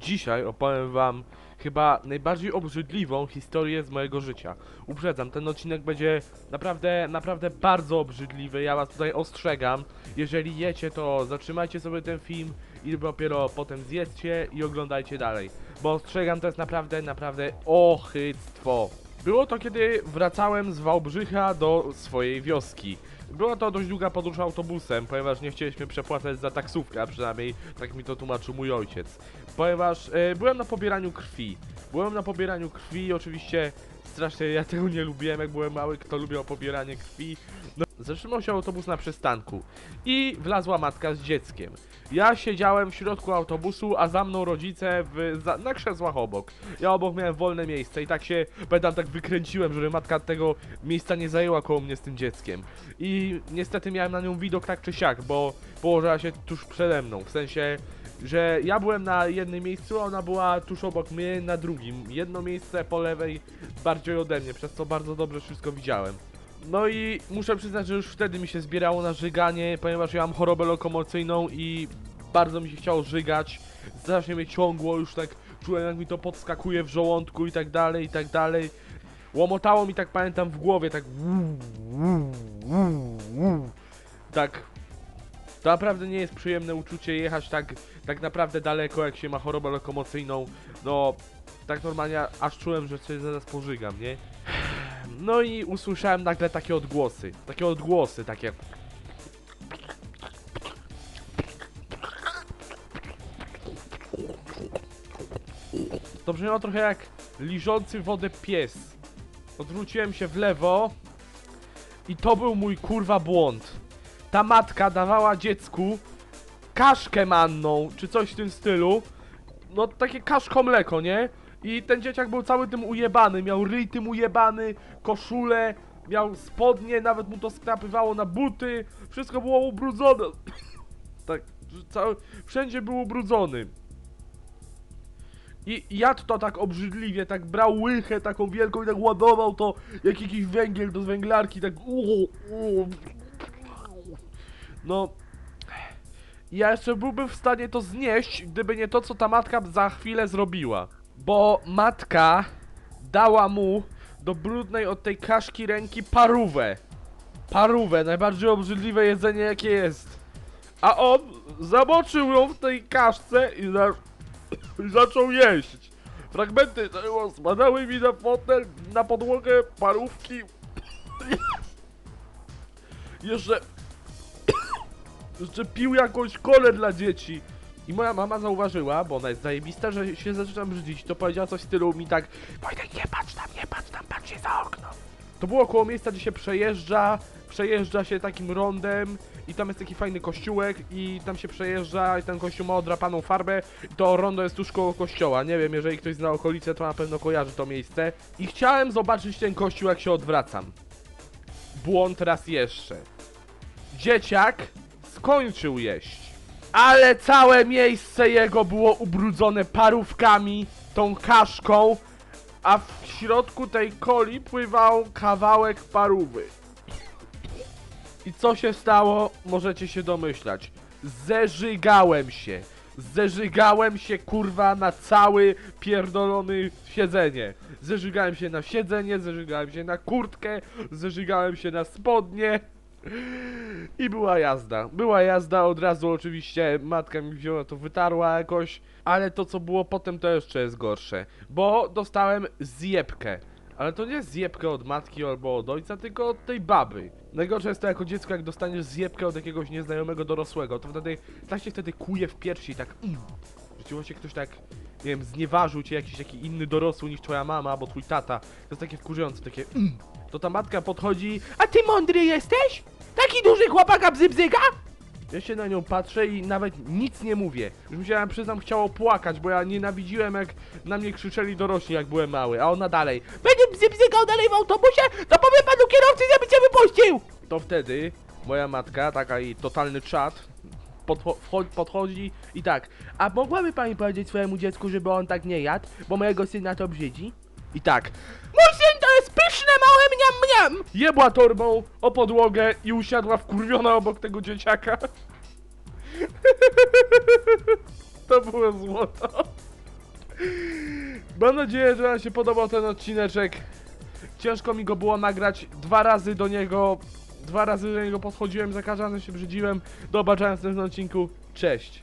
Dzisiaj opowiem wam chyba najbardziej obrzydliwą historię z mojego życia. Uprzedzam, ten odcinek będzie naprawdę, naprawdę bardzo obrzydliwy, ja was tutaj ostrzegam. Jeżeli jecie, to zatrzymajcie sobie ten film i dopiero potem zjedzcie i oglądajcie dalej. Bo ostrzegam, to jest naprawdę, naprawdę ochyctwo. Było to kiedy wracałem z Wałbrzycha do swojej wioski. Była to dość długa podróż autobusem, ponieważ nie chcieliśmy przepłacać za taksówkę, a przynajmniej tak mi to tłumaczył mój ojciec. Ponieważ e, byłem na pobieraniu krwi. Byłem na pobieraniu krwi oczywiście strasznie ja tego nie lubiłem, jak byłem mały, kto lubił pobieranie krwi. No, zatrzymał się autobus na przystanku i wlazła matka z dzieckiem. Ja siedziałem w środku autobusu, a za mną rodzice w, za, na krzesłach obok. Ja obok miałem wolne miejsce i tak się, pamiętam, tak wykręciłem, żeby matka tego miejsca nie zajęła koło mnie z tym dzieckiem. I niestety miałem na nią widok tak czy siak, bo położyła się tuż przede mną, w sensie, że ja byłem na jednym miejscu, a ona była tuż obok mnie na drugim. Jedno miejsce po lewej bardziej ode mnie, przez co bardzo dobrze wszystko widziałem. No i muszę przyznać, że już wtedy mi się zbierało na żyganie, ponieważ ja mam chorobę lokomocyjną i bardzo mi się chciało żygać. Strasznie mnie ciągło, już tak czułem jak mi to podskakuje w żołądku i tak dalej, i tak dalej. Łomotało mi tak pamiętam w głowie, tak tak to naprawdę nie jest przyjemne uczucie jechać tak, tak naprawdę daleko, jak się ma chorobę lokomocyjną. No, tak normalnie aż czułem, że coś zaraz pożygam, nie? No i usłyszałem nagle takie odgłosy. Takie odgłosy, takie. To brzmiało trochę jak liżący wodę pies. Odwróciłem się w lewo i to był mój kurwa błąd. Ta matka dawała dziecku kaszkę manną, czy coś w tym stylu. No takie kaszko mleko, nie? I ten dzieciak był cały tym ujebany, miał ryj tym ujebany, koszulę, miał spodnie, nawet mu to skrapywało na buty, wszystko było ubrudzone. tak, cały, wszędzie był ubrudzony. I jadł to tak obrzydliwie, tak brał łychę taką wielką i tak ładował to jak jakiś węgiel do węglarki, tak no ja jeszcze byłbym w stanie to znieść, gdyby nie to, co ta matka za chwilę zrobiła. Bo matka dała mu do brudnej od tej kaszki ręki parówę. Parówę, najbardziej obrzydliwe jedzenie jakie jest. A on zamoczył ją w tej kaszce i, za... i zaczął jeść. Fragmenty spadały mi na fotel, na podłogę parówki. Jeszcze jeszcze pił jakąś kolę dla dzieci. I moja mama zauważyła, bo ona jest zajebista, że się zaczynam brzydzić, to powiedziała coś w stylu mi tak Wojtek, nie patrz tam, nie patrz tam, patrz się za okno. To było koło miejsca, gdzie się przejeżdża, przejeżdża się takim rondem i tam jest taki fajny kościółek i tam się przejeżdża i ten kościół ma odrapaną farbę i to rondo jest tuż koło kościoła. Nie wiem, jeżeli ktoś zna okolice, to na pewno kojarzy to miejsce. I chciałem zobaczyć ten kościół, jak się odwracam. Błąd raz jeszcze. Dzieciak skończył jeść. Ale całe miejsce jego było ubrudzone parówkami, tą kaszką, a w środku tej coli pływał kawałek parówy. I co się stało, możecie się domyślać. Zeżygałem się. Zeżygałem się kurwa na cały pierdolony siedzenie. Zeżygałem się na siedzenie, zeżygałem się na kurtkę, zeżygałem się na spodnie. I była jazda. Była jazda od razu oczywiście. Matka mi wzięła to wytarła jakoś. Ale to co było potem to jeszcze jest gorsze. Bo dostałem zjebkę. Ale to nie zjebkę od matki albo od ojca, tylko od tej baby. Najgorsze jest to jako dziecko, jak dostaniesz zjebkę od jakiegoś nieznajomego dorosłego, to wtedy tak się wtedy kuje w piersi, tak mm, właśnie ktoś tak, nie wiem, znieważył cię jakiś taki inny dorosły niż twoja mama albo twój tata. To jest takie wkurzające, takie mm. To ta matka podchodzi, a ty mądry jesteś? Taki duży chłopaka bzybzyga? Ja się na nią patrzę i nawet nic nie mówię. Już musiałem, przyznam, chciało płakać, bo ja nienawidziłem jak na mnie krzyczeli dorośli jak byłem mały, a ona dalej Będzie bzybzygał dalej w autobusie, to powiem panu kierowcy, żeby cię wypuścił! To wtedy moja matka, taka i totalny czat, podcho- podchodzi i tak A mogłaby pani powiedzieć swojemu dziecku, żeby on tak nie jadł, bo mojego syna to brzydzi? I tak Mój syn to jest pyszne małe mniam mniam! Jebła torbą o podłogę i usiadła wkurwiona obok tego dzieciaka. To było złoto. Mam nadzieję, że wam się podobał ten odcineczek. Ciężko mi go było nagrać. Dwa razy do niego. Dwa razy do niego podchodziłem, za każdym się brzydziłem. Do zobaczenia w następnym odcinku. Cześć.